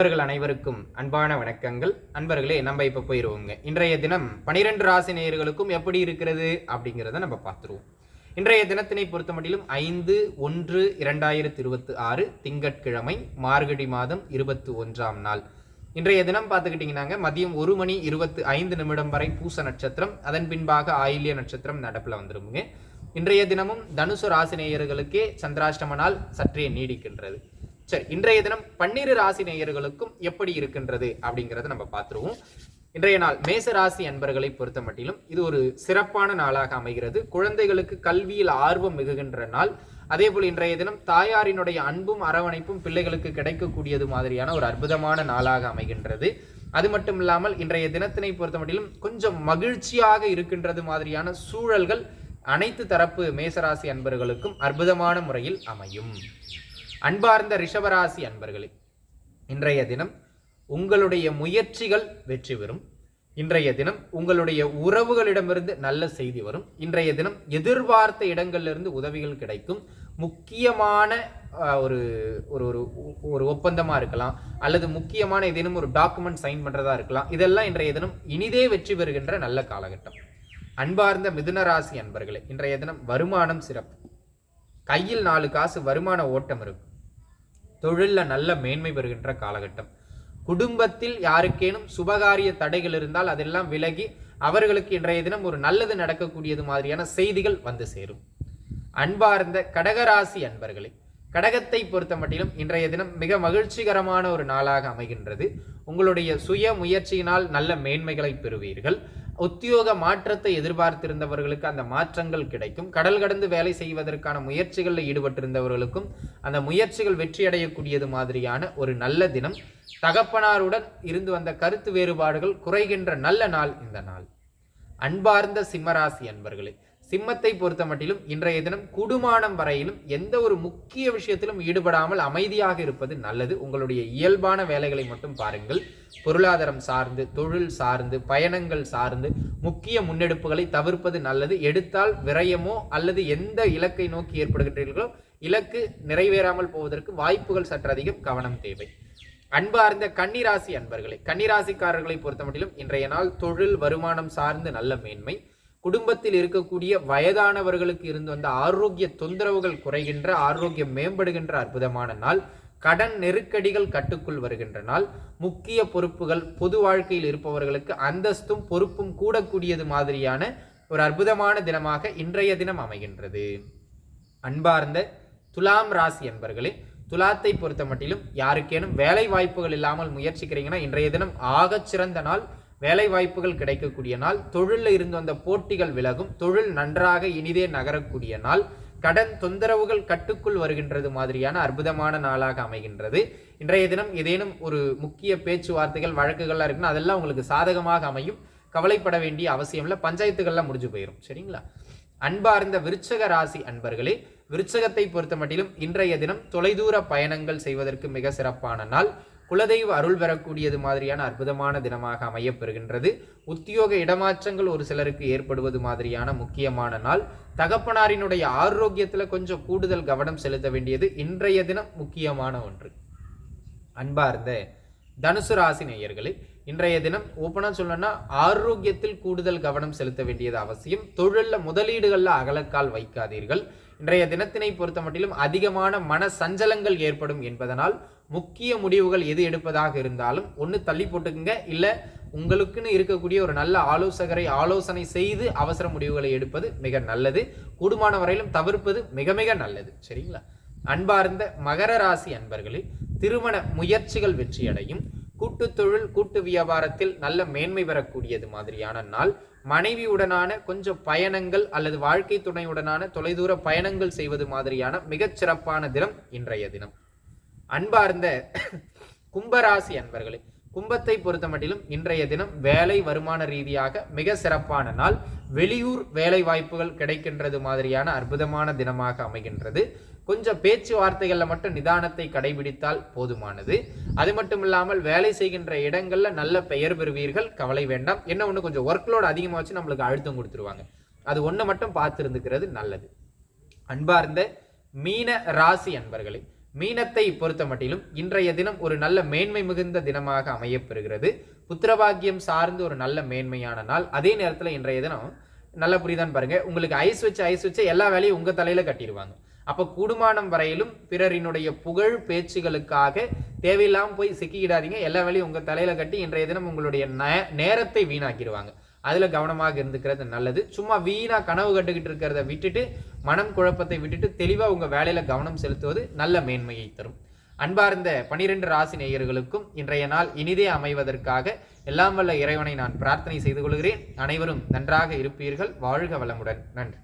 நண்பர்கள் அனைவருக்கும் அன்பான வணக்கங்கள். நண்பர்களே நம்ம இப்போ போயிடுவோங்க இன்றைய தினம் பனிரெண்டு ராசி நேயர்களுக்கும் எப்படி இருக்கிறது அப்படிங்கிறத நம்ம பார்த்துருவோம். இன்றைய தினத்தினை பொறுத்த மட்டிலும் ஐந்து ஒன்று இரண்டாயிரத்தி இருபத்தி ஆறு திங்கட்கிழமை மார்கழி மாதம் இருபத்தி ஒன்றாம் நாள். இன்றைய தினம் பார்த்துக்கிட்டிங்கன்னாங்க மதியம் ஒரு மணி இருபத்தி ஐந்து நிமிடம் வரை பூச நட்சத்திரம் அதன் பின்பாக ஆயில்ய நட்சத்திரம் நடப்பில் வந்துருமுங்க. இன்றைய தினமும் தனுசு ராசி நேயர்களுக்கே சந்திராஷ்டம நாள் சற்றே நீடிக்கின்றது. சரி இன்றைய தினம் பன்னிரு ராசி நேயர்களுக்கும் எப்படி இருக்கின்றது அப்படிங்கிறத நம்ம பார்த்துருவோம். இன்றைய நாள் மேச ராசி அன்பர்களை பொறுத்த மட்டிலும் இது ஒரு சிறப்பான நாளாக அமைகிறது. குழந்தைகளுக்கு கல்வியில் ஆர்வம் மிகுகின்ற நாள். அதே போல் இன்றைய தினம் தாயாரினுடைய அன்பும் அரவணைப்பும் பிள்ளைகளுக்கு கிடைக்கக்கூடியது மாதிரியான ஒரு அற்புதமான நாளாக அமைகின்றது. அது மட்டும் இல்லாமல் இன்றைய தினத்தினை பொறுத்த மட்டிலும் கொஞ்சம் மகிழ்ச்சியாக இருக்கின்றது மாதிரியான சூழல்கள் அனைத்து தரப்பு மேசராசி அன்பர்களுக்கும் அற்புதமான முறையில் அமையும். அன்பார்ந்த ரிஷபராசி அன்பர்களே இன்றைய தினம் உங்களுடைய முயற்சிகள் வெற்றி பெறும். இன்றைய தினம் உங்களுடைய உறவுகளிடமிருந்து நல்ல செய்தி வரும். இன்றைய தினம் எதிர்பார்த்த இடங்களிலிருந்து உதவிகள் கிடைக்கும். முக்கியமான ஒரு ஒரு ஒரு ஒரு ஒப்பந்தமாக இருக்கலாம். அல்லது முக்கியமான ஏதேனும் ஒரு டாக்குமெண்ட் சைன் பண்ணுறதா இருக்கலாம். இதெல்லாம் இன்றைய தினம் இனிதே வெற்றி பெறுகின்ற நல்ல காலகட்டம். அன்பார்ந்த மிதுனராசி அன்பர்களே இன்றைய தினம் வருமானம் சிறப்பு. கையில் நாலு காசு வருமான ஓட்டம் இருக்கும் தொழிலில் நல்ல மேன்மை பெறுகின்ற காலகட்டம். குடும்பத்தில் யாருக்கேனும் சுபகாரிய தடைகள் இருந்தால் அதெல்லாம் விலகி அவர்களுக்கு இன்றைய தினம் ஒரு நல்லது நடக்கக்கூடியது மாதிரியான செய்திகள் வந்து சேரும். அன்பார்ந்த கடகராசி அன்பர்களே கடகத்தை பொறுத்த மட்டிலும் இன்றைய தினம் மிக மகிழ்ச்சிகரமான ஒரு நாளாக அமைகின்றது. உங்களுடைய சுய முயற்சியினால் நல்ல மேன்மைகளை பெறுவீர்கள். உத்தியோக மாற்றத்தை எதிர்பார்த்திருந்தவர்களுக்கு அந்த மாற்றங்கள் கிடைக்கும். கடல் கடந்து வேலை செய்வதற்கான முயற்சிகளில் ஈடுபட்டிருந்தவர்களுக்கும் அந்த முயற்சிகள் வெற்றியடையக்கூடியது மாதிரியான ஒரு நல்ல தினம். தகப்பனாருடன் இருந்து வந்த கருத்து வேறுபாடுகள் குறைகின்ற நல்ல நாள் இந்த நாள். அன்பார்ந்த சிம்மராசி அன்பர்களே சிம்மத்தை பொறுத்த மட்டிலும் இன்றைய தினம் குடுமானம் வரையிலும் எந்த ஒரு முக்கிய விஷயத்திலும் ஈடுபடாமல் அமைதியாக இருப்பது நல்லது. உங்களுடைய இயல்பான வேலைகளை மட்டும் பாருங்கள். பொருளாதாரம் சார்ந்து தொழில் சார்ந்து பயணங்கள் சார்ந்து முக்கிய முன்னெடுப்புகளை தவிர்ப்பது நல்லது. எடுத்தால் விரயமோ அல்லது எந்த இலக்கை நோக்கி ஏற்படுகின்றீர்களோ இலக்கு நிறைவேறாமல் போவதற்கு வாய்ப்புகள் சற்று அதிகம். கவனம் தேவை. அன்பார்ந்த கன்னிராசி அன்பர்களை கன்னிராசிக்காரர்களை பொறுத்தமட்டிலும் இன்றைய நாள் தொழில் வருமானம் சார்ந்து நல்ல மேன்மை. குடும்பத்தில் இருக்கக்கூடிய வயதானவர்களுக்கு இருந்து வந்த ஆரோக்கிய தொந்தரவுகள் குறைகின்ற ஆரோக்கியம் மேம்படுகின்ற அற்புதமான நாள். கடன் நெருக்கடிகள் கட்டுக்குள் வருகின்ற நாள். முக்கிய பொறுப்புகள் பொது வாழ்க்கையில் இருப்பவர்களுக்கு அந்தஸ்தும் பொறுப்பும் கூடக்கூடியது மாதிரியான ஒரு அற்புதமான தினமாக இன்றைய தினம் அமைகின்றது. அன்பார்ந்த துலாம் ராசி என்பர்களே துலாத்தை பொறுத்த மட்டிலும் யாருக்கேனும் வேலை வாய்ப்புகள் இல்லாமல் முயற்சிக்கிறீங்கன்னா இன்றைய தினம் ஆகச் சிறந்த நாள். வேலை வாய்ப்புகள் கிடைக்கக்கூடிய நாள் தொழிலில் இருந்து வந்த போட்டிகள் விலகும் தொழில் நன்றாக இனிதே நகரக்கூடிய நாள் கடன் தொந்தரவுகள் கட்டுக்குள் வருகின்றது மாதிரியான அற்புதமான நாளாக அமைகின்றது. இன்றைய தினம் ஏதேனும் ஒரு முக்கிய பேச்சுவார்த்தைகள் வழக்குகள்லாம் இருக்குன்னா அதெல்லாம் உங்களுக்கு சாதகமாக அமையும். கவலைப்பட வேண்டிய அவசியம் இல்லை. பஞ்சாயத்துகள்லாம் முடிஞ்சு போயிடும் சரிங்களா? அன்பார்ந்த விருச்சக ராசி அன்பர்களே விருச்சகத்தை பொறுத்த மட்டிலும் இன்றைய தினம் தொலைதூர பயணங்கள் செய்வதற்கு மிக சிறப்பான நாள். குலதெய்வ அருள் பெறக்கூடியது மாதிரியான அற்புதமான தினமாக அமையப்பெறுகின்றது. உத்தியோக இடமாற்றங்கள் ஒரு சிலருக்கு ஏற்படுவது மாதிரியான முக்கியமான நாள். தகப்பனாரினுடைய ஆரோக்கியத்துல கொஞ்சம் கூடுதல் கவனம் செலுத்த வேண்டியது இன்றைய தினம் முக்கியமான ஒன்று. அன்பார்ந்த தனுசு ராசி நேயர்களே இன்றைய தினம் ஓப்பனாக சொல்லணும்னா ஆரோக்கியத்தில் கூடுதல் கவனம் செலுத்த வேண்டியது அவசியம். தொழிலில் முதலீடுகளில் அகலக்கால் வைக்காதீர்கள். இன்றைய தினத்தினை பொறுத்த மட்டிலும் அதிகமான மன சஞ்சலங்கள் ஏற்படும் என்பதனால் முக்கிய முடிவுகள் எது எடுப்பதாக இருந்தாலும் ஒன்று தள்ளி போட்டுக்குங்க. இல்லை உங்களுக்குன்னு இருக்கக்கூடிய ஒரு நல்ல ஆலோசகரை ஆலோசனை செய்து அவசர முடிவுகளை எடுப்பது மிக நல்லது. கூடுமான வரையிலும் தவிர்ப்பது மிக மிக நல்லது. சரிங்களா? அன்பார்ந்த மகர ராசி அன்பர்களே திருமண முயற்சிகள் வெற்றியடையும். கூட்டு தொழில் கூட்டு வியாபாரத்தில் நல்ல மேன்மை பெறக்கூடியது மாதிரியான நாள். மனைவியுடனான கொஞ்சம் பயணங்கள் அல்லது வாழ்க்கை துணையுடனான தொலைதூர பயணங்கள் செய்வது மாதிரியான மிகச் சிறப்பான தினம் இன்றைய தினம். அன்பார்ந்த கும்பராசி அன்பர்களே கும்பத்தை பொறுத்த மட்டிலும் இன்றைய தினம் வேலை வருமான ரீதியாக மிக சிறப்பான நாள். வெளியூர் வேலை வாய்ப்புகள் கிடைக்கின்றது மாதிரியான அற்புதமான தினமாக அமைகின்றது. கொஞ்சம் பேச்சுவார்த்தைகளில் மட்டும் நிதானத்தை கடைபிடித்தால் போதுமானது. அது மட்டும் இல்லாமல் வேலை செய்கின்ற இடங்களில் நல்ல பெயர் பெறுவீர்கள். கவலை வேண்டாம். என்ன ஒன்று கொஞ்சம் ஒர்க்லோடு அதிகமாக வச்சு நம்மளுக்கு அழுத்தம் கொடுத்துருவாங்க. அது ஒன்று மட்டும் பார்த்து இருந்துக்கிறது நல்லது. அன்பார்ந்த மீன ராசி அன்பர்களே மீனத்தை பொறுத்த மட்டிலும் இன்றைய தினம் ஒரு நல்ல மேன்மை மிகுந்த தினமாக அமையப்பெறுகிறது. புத்திரபாகியம் சார்ந்து ஒரு நல்ல மேன்மையான நாள். அதே நேரத்தில் இன்றைய தினம் நல்ல புரியுதான் பாருங்க. உங்களுக்கு ஐஸ் வச்சு ஐஸ் வச்சு எல்லா வேலையும் உங்கள் தலையில் கட்டிடுவாங்க அப்போ கூடுமானம் வரையிலும் பிறரினுடைய புகழ் பேச்சுகளுக்காக தேவையில்லாமல் போய் சிக்கிக்கிடாதீங்க. எல்லா வேலையும் உங்கள் தலையில் கட்டி இன்றைய தினம் உங்களுடைய நே- நேரத்தை வீணாக்கிடுவாங்க அதில் கவனமாக இருந்துக்கிறது நல்லது. சும்மா வீணாக கனவு கட்டுக்கிட்டு இருக்கிறத விட்டுட்டு மனம் குழப்பத்தை விட்டுட்டு தெளிவாக உங்கள் வேலையில் கவனம் செலுத்துவது நல்ல மேன்மையை தரும். அன்பார்ந்த பனிரெண்டு ராசி நேயர்களுக்கும் இன்றைய நாள் இனிதே அமைவதற்காக எல்லாம் வல்ல இறைவனை நான் பிரார்த்தனை செய்து கொள்கிறேன். அனைவரும் நன்றாக இருப்பீர்கள். வாழ்க வளமுடன். நன்றி.